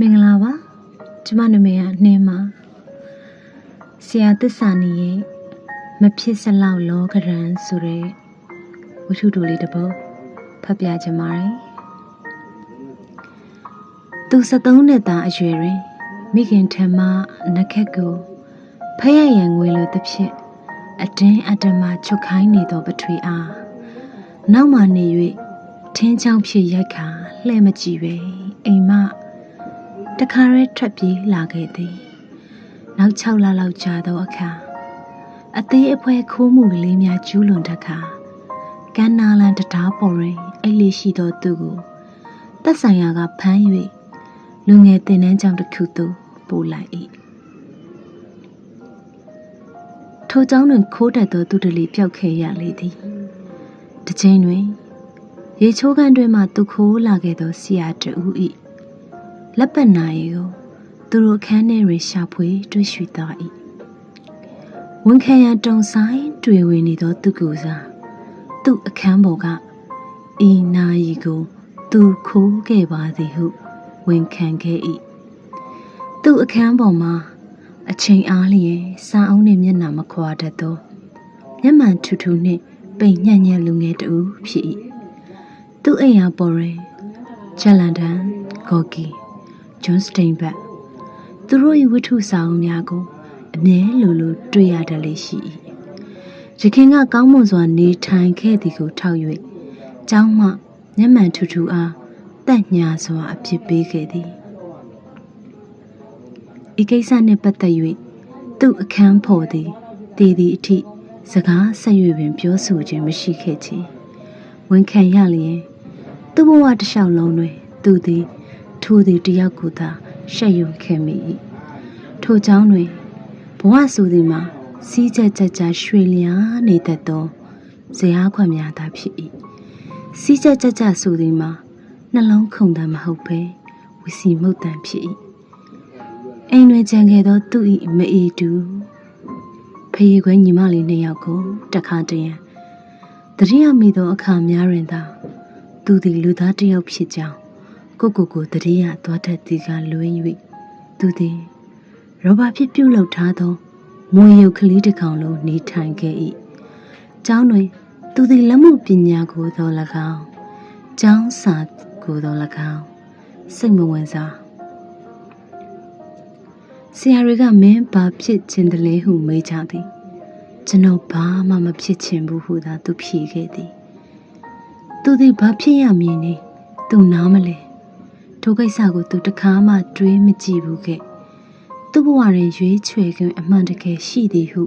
မင်္ဂလာပါကျမနာမည်ကနှင်းပါဆရာသစ္စာနီရဲ့မဖြစ်စလောက်လောကရန်ဆိုတဲ့ဝတ္ထုတိုလေးတစ်ပုဒ်ဖတ်ပြချင်ပါတယ်သူ73နှစ်သားအရွယ်တွင်မိခင်ထမနခက်ကိုဖရရန်ငွေလိုတစ်ဖြစ်အတင်းအတ္တမချုပ်ခိုင်းနေသောပထွေအားနောက်မှနေ၍ထင်းချောင်းဖြစ်ရိုက်ခါလှဲ့မကြည့်ပဲအိမ်မ တခါရဲထွက်ပြေးလာခဲ့သည်နောက်6လလောက်ကြာသောအခါအသေးအဖွဲခိုးမှုကလေးများကျူးလွန်တခါကန်းနာလန်တရားပေါ်တွင်အိတ်လေးရှိသောသူကိုသက်ဆိုင်ရာကဖမ်း၍လူငယ်တင်နှန်းကြောင်တစ်ခုသို့ပို့လိုက်၏ထိုကြောင့်တွင်ခိုးတတ်သောသူတလီပျောက်ခဲ့ရလေသည်တစ်ချိန်တွင် ရေချိုးကန်တွင်မှသူခိုးလာခဲ့သောဆရာတူ၏ လက်ပတ်နာရီကိုသူတို့အခန်းထဲတွင်ရှာဖွေတွေ့ရှိသွား၏ဝန်ခံရတုံဆိုင်တွေ့ဝင်နေသောသူကူစားသူ့အခန်းပေါ်ကဤနာရီကို သူခိုးခဲ့ပါသည်ဟုဝန်ခံခဲ့၏သူ့အခန်းပေါ်မှာအချိန်အားလျင်စာအုံးနှင့်မျက်နှာမခွာတတ်သောမျက်မှန်ထူထူနှင့်ပိန်ညံ့ညံ့လူငယ်တူဖြစ်၏သူ့အိမ်ယာပေါ်တွင်ချက်လန်တန်ဂေါ်ကီ ဂျွန်စတိန်ဘတ်သူတို့၏ဝတ္ထုစာအုပ်များကိုအမြဲလိုလိုတွေ့ရတတ်လေရှိ၏ရခင်ကကောင်းမွန်စွာနေထိုင်ခဲ့သည်ကိုထောက်၍ကျောင်းမှမျက်မှန်ထူထူအားတက်ညာစွာအဖြစ်ပေးခဲ့သည်ဤကိစ္စနှင့်ပတ်သက်၍သူ့အခန်းဖော်သည်တည်သည့်အထိစကားဆက်၍ပင်ပြောဆိုခြင်းမရှိခဲ့ချေဝန်ခံရလျင်သူ့ဘဝတစ်လျှောက်လုံးတွင် သူသည် ထိုသည်တယောက်ကိုသာရှက်ရွံခဲ့မိ၏ထိုကြောင့်တွင်ဘဝဆိုသည်မှာစီးကြက်ကြက်ကြရွှေလျားနေတတ်သောဇရာခွက်များသာဖြစ်၏စီးကြက်ကြက်ကြဆိုသည်မှာနှလုံးခုန်တမ်းမဟုတ်ဘဲဝစီမှုတ်တမ်းဖြစ်၏အိမ်တွင်ကြံခဲ့သောသူ၏မအေးတူဖေးခွဲညီမလေးနှစ်ယောက်ကိုတခါတရံတတိယမိသောအခါများတွင်သာသူသည်လူသားတစ်ယောက်ဖြစ်ကြောင်း ကိုကိုကိုတတိယသွားတတ်သည်ကလွင်၍သူသည်ရောဘာဖြစ်ပြုတ်လောက်ထားသောမွေရုပ်ကလေးတစ်ကောင်လိုနေထိုင်ခဲ့၏။ကျောင်းတွင် သူသည်လက်မှုပညာကိုသော၎င်းကျောင်းစာကိုသော၎င်းစိတ်မဝင်စားဆရာတွေကမင်းဘာဖြစ်ခြင်းတလဲဟုမေးကြသည်ကျွန်တော်ဘာမှမဖြစ်ချင်ဘူးဟုသာသူဖြေခဲ့သည် သူသည်ဘာဖြစ်ရမည်နည်းသူနားမလဲ ထိုကိစ္စကိုသူတခါမှတွေးမကြည့်ဘူးခဲ့သူ့ဘဝတွင်ရွေးချယ်ခွင့်အမှန်တကယ်ရှိသည်ဟု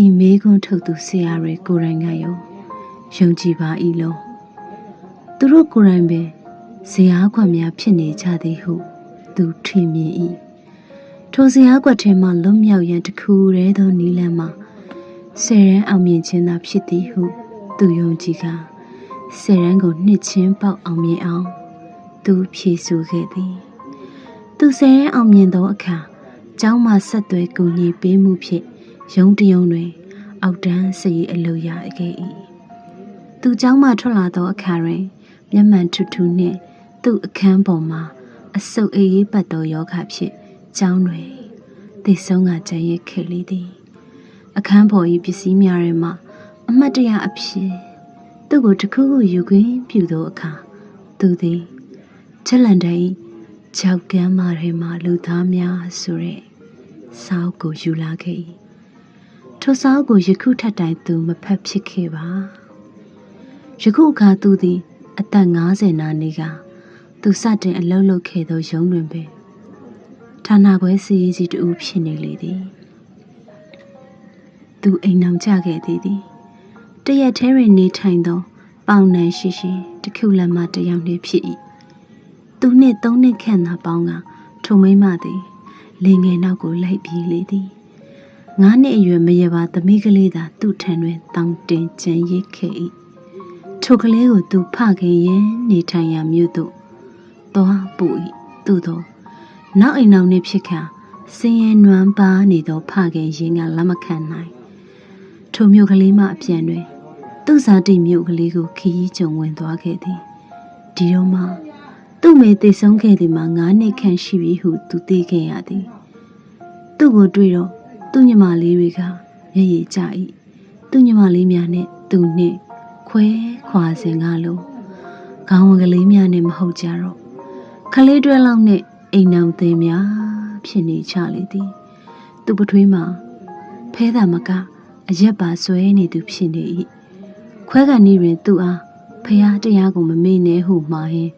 ဤမေးခွန်းထုတ်သူဆရာတွေကိုယ်တိုင်ကရောယုံကြည်ပါ၏လို့သူတို့ကိုယ်တိုင်ပဲဇရာခွက်များဖြစ်နေကြသည်ဟု သူထင်မြင်၏ထိုဇရာခွက်ထဲမှလွတ်မြောက်ရန်တခုတည်းသောနီလန်းမှာဆယ်ရန်အောင်မြင်ခြင်းသာဖြစ်သည်ဟု သူယုံကြည်ကဆယ်ရန်ကိုနှစ်ချင်းပေါက်အောင်မြင်အောင် သူဖြေဆိုခဲ့သည်သူဆယ်ရန်အောင်မြင်သောအခါကျောင်းမှဆက်သွဲကူညီပေးမှုဖြင့်ရုံးတရုံတွင် အောက်တန်းစည်အလုပ်ရခဲ့၏သူကျောင်းမှထွက်လာသောအခါတွင်မျက်မှန်ထူထူနှင့် သူ့အခန်းပေါ်မှာအဆုပ်အေးအေးပတ်သောယောဂဖြင့်ကျောင်းတွင်သိဆုံးကကြံရစ်ခဲ့လေသည် အခန်းပေါ်၏ပစ္စည်းများထဲမှအမတ်တရအဖြစ်သူ့ကိုတခုခုယူခွင့်ပြုသောအခါသူသည် ချက်လန်တိုင်ကြောက်ကမ်းမထဲမှလူသားများဆိုတဲ့စောက်ကိုယူလာခဲ့၏ထိုစောက်ကိုယခုထက်တိုင်သူမဖက်ဖြစ်ခဲ့ပါယခုအခါသူသည်အသက်50နာနေကသူစတင်အလုပ်လုပ်ခဲ့သောရုံးတွင်ပင်ဌာနခွဲစီရေးစီတူဖြစ်နေလေသည်သူအိမ်အောင်ကြခဲ့သည်သည်တရက်ထဲတွင်နေထိုင်သော ပေါင်နံရှိရှိတခုလက်မတယောက်နှင့်ဖြစ်၏ သူနှင့်သုံးနှစ်ခန့်သာပေါင်းကထုံမိမသည်လင်ငယ်နောက်ကိုလိုက်ပြေးလေသည်ငါးနှစ်အရွယ်မရပါသမီးကလေးသာသူ့ထံတွင်တောင်းတင်ကြံရစ်ခဲ့၏ထိုကလေးကိုသူဖခင်ရင်နေထိုင်ရာမြို့သို့သွားပို့၏သို့သောနောက်အိမ်နောက်နှင့်ဖြစ်ခါစင်ရဲနွမ်းပါနေသောဖခင်ရင်ကလက်မခံနိုင်ထိုမြို့ကလေးမှအပြန်တွင်သူ့ဇာတိမြို့ကလေးကိုခီးကြုံဝင်သွားခဲ့သည်ဒီတော့မှ သူ့မေတည်ဆုံးခဲ့သည်မှာ9နှစ်ခန့်ရှိပြီဟုသူသိခဲ့ရသည်သူ့ကိုတွေ့တော့သူ့ညီမလေးတွေကမျက်ရည်ကျ၏သူ့ညီမလေးများနဲ့သူနှင့်ခွဲခွာစဉ်ကလို့ခေါင်းဝင်ကလေးများနဲ့မဟုတ်ကြတော့ခလေးတွဲလောက်နဲ့အိမ်နောင်သေးများဖြစ်နေချလေသည်သူ့ပထွေးမှာဖဲတာမကအရက်ပါဆွဲနေသူဖြစ်နေ၏ခွဲကန်ဤတွင်သူ့အားဖះတရားကိုမမေ့နဲ့ဟုမှားရင်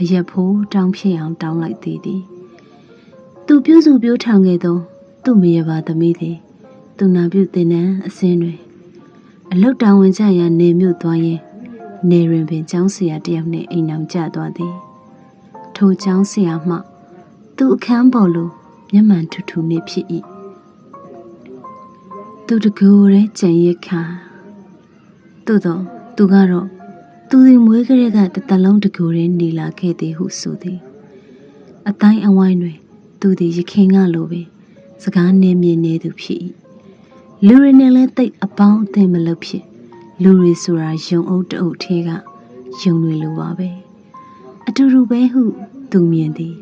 အရက်ဖိုးတောင်းဖြစ်အောင်တောင်းလိုက်သေးသည်သူပြုစုပြောထောင်ခဲ့သောသူ့မရပါသမီးသည်သူနာပြုတင်နန်းအစင်းတွင်အလုတ်တောင်ဝင်ကြရာနေမြို့သွားရင်နေရင်ပင်ကျောင်းဆရာတယောက်နှင့်အိမ်အောင်ကျသွားသည်ထိုကျောင်းဆရာမှ သူအခန်းပေါ်လိုမျက်မှန်ထူထူနေဖြစ်၏သူတကူရဲကြံရခါသို့တော့သူကတော့ သူဒီမွေးကလေးကတတလုံးတကူရဲနေလာခဲ့သည်ဟုဆိုသည်အတိုင်းအဝိုင်းတွင် သူသည်ရခင်ကလိုပင်စကားနေမြင်နေသူဖြစ်၏လူတွေနဲ့လည်းတိတ်အပေါင်းအသင်းမလုပ်ဖြစ်လူတွေဆိုတာယုံအုပ်တအုပ်ထဲကယုံတွေလိုပါပဲအတူတူပဲဟုသူမြင်သည်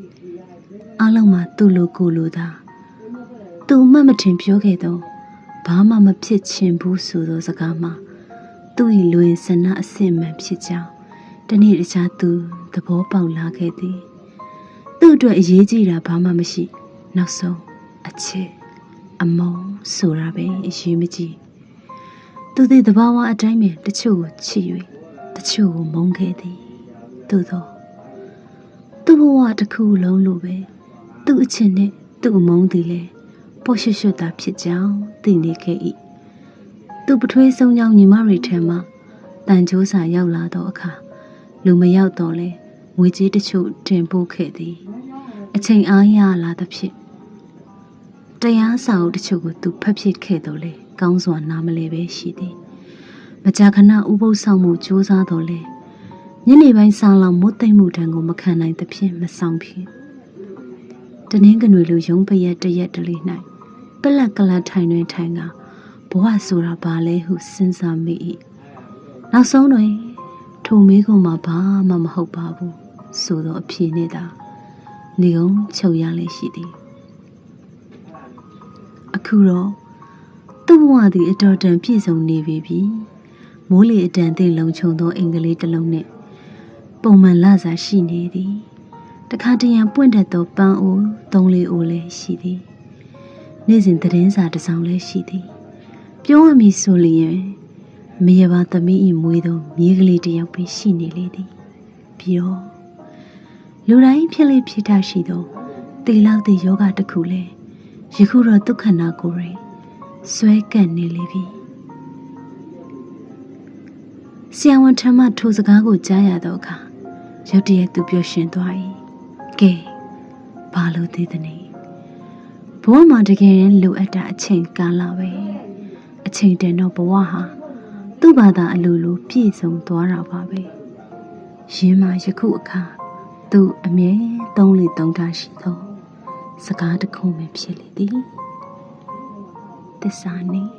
အလုံးမှာသူ့လိုကိုလိုသာသူအမှတ်မထင်ပြောခဲ့တော့ဘာမှမဖြစ်ချင်ဘူးဆိုသောစကားမှာ သူ့၏လွင်စနအစစ်မှန်ဖြစ်ကြောင်းတနေ့တခြားသူသဘောပေါက်လာခဲ့သည်သူ့အတွက်အရေးကြီးတာဘာမှမရှိ နောက်ဆုံးအချစ်အမုန်းဆိုတာပဲအရေးမကြီးသူသည်တဘာဝအတိုင်းပဲတချို့ကိုချစ်၍တချို့ကိုမုန်းခဲ့သည်သို့သောသူ့ဘဝတစ်ခုလုံးလိုပဲသူ့အချစ်နဲ့သူ့အမုန်းသည်လည်းပေါ်ရွှွှွတာဖြစ်ကြောင်းသိနေခဲ့၏ သူပထွေးဆုံးကြောင်းညီမတွေထဲမှာတန်ကြိုးစာရောက်လာသောအခါလူမရောက်တော့လဲငွေကြေးတချို့တင်ပို့ခဲ့သည် အချိန်အားရလာသဖြင့်တရားစာအုပ်တချို့ကိုသူဖတ်ဖြစ်ခဲ့တော့လေကောင်းစွာနားမလဲပဲရှိသည်မကြာခဏဥပုသ်ဆောင်မှုစူးစမ်းတော့လေညနေပိုင်းစာလောက်မုတ်သိမ့်မှုတန်ကိုမခံနိုင်သဖြင့်မဆောင်ဖြစ်တနင်္ဂနွေလိုရုံးပရက်တရက်တလေး၌ပလက်ကလတ်ထိုင်တွင်ထိုင်က ဘဝဆိုတာဘာလဲဟုစဉ်းစားမိ၏နောက်ဆုံးတွင်ထိုမေးခွန်းမှာဘာမှမဟုတ်ပါဘူးဆိုသောအဖြေနဲ့သာနေကုန်းချုပ်ရလေရှိသည်အခုတော့သူ့ဘဝသည်အတော်တန်ပြည့်စုံနေပြီပြီမိုးလေအတန်သိလုံခြုံသောအင်္ဂလိပ်တစ်လုံးနဲ့ပုံမှန်လစာရှိနေသည်တခါတရံပွင့်တတ်သောပန်းအိုးသုံးလေးအိုးလည်းရှိသည်နေ့စဉ်သတင်းစာတစ်စောင်လည်းရှိသည် ပြောရမည်ဆိုလျင်မရပါသမီး၏မွေးသောမြေးကလေးတစ်ယောက်ပဲရှိနေလေသည်ပြီးတော့လူတိုင်းဖြစ်လေဖြစ်တာရှိသောတေလောက်တဲ့ယောဂတစ်ခုလဲယခုတော့ဒုက္ခနာကိုယ်ရင်ဆွဲကပ်နေလေပြီဆရာဝန်ထမထိုစကားကိုကြားရတော့အခါရုတ်တရက်သူပြောရှင်သွား၏ကဲဘာလို့သေးသနည်းဘဝမှာတကယ်ရင်လိုအပ်တာအချိန်ကာလပဲ အချိန်တန်တော့ဘဝဟာသူ့ဘာသာအလိုလိုပြည့်စုံသွားတာပါပဲရင်းမှာယခုအခါသူအမြဲသုံးလေသုံးတာရှိသောစကားတစ်ခုပဲဖြစ်လေသည်သစ္စာနေ